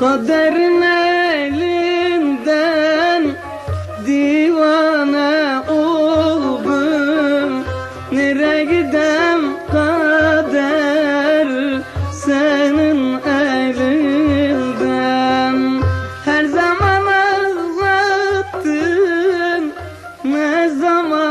Kaderin elinden divane oldum. Nereye gidem kader senin elinden? Her zaman ağlattın ne zaman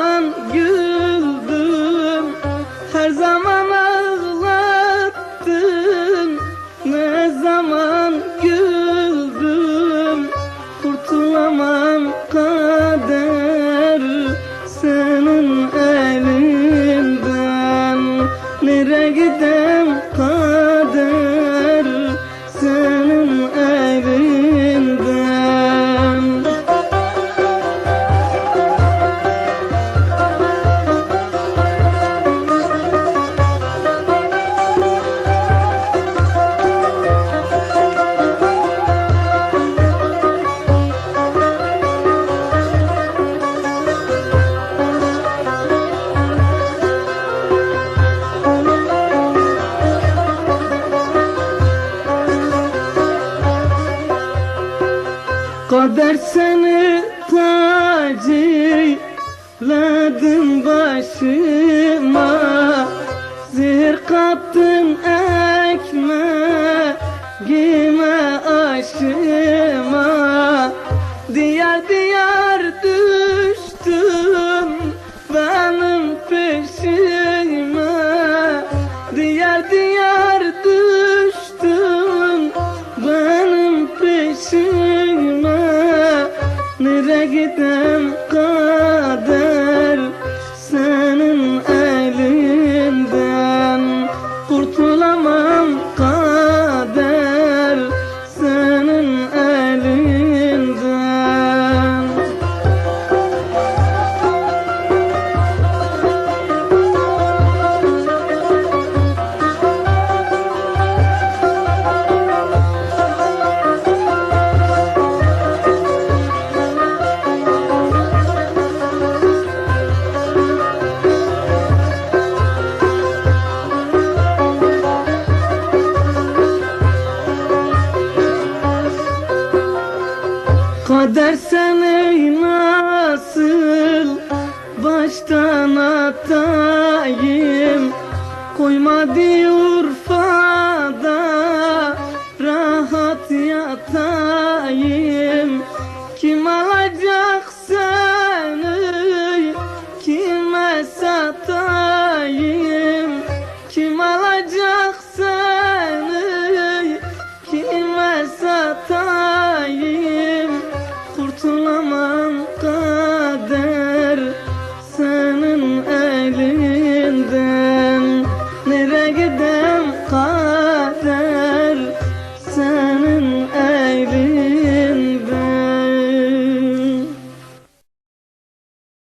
Kader seni taciledin başıma. Zehir kattın ekmeğime aşıma. Diyar diyar düştüm benim peşime. Diyar diyar Nereye gidem kader Kader seni nasıl? Baştan atayım. Koyma diyor Urfa'da rahat yatayım. Kim alacak seni? Kime satayım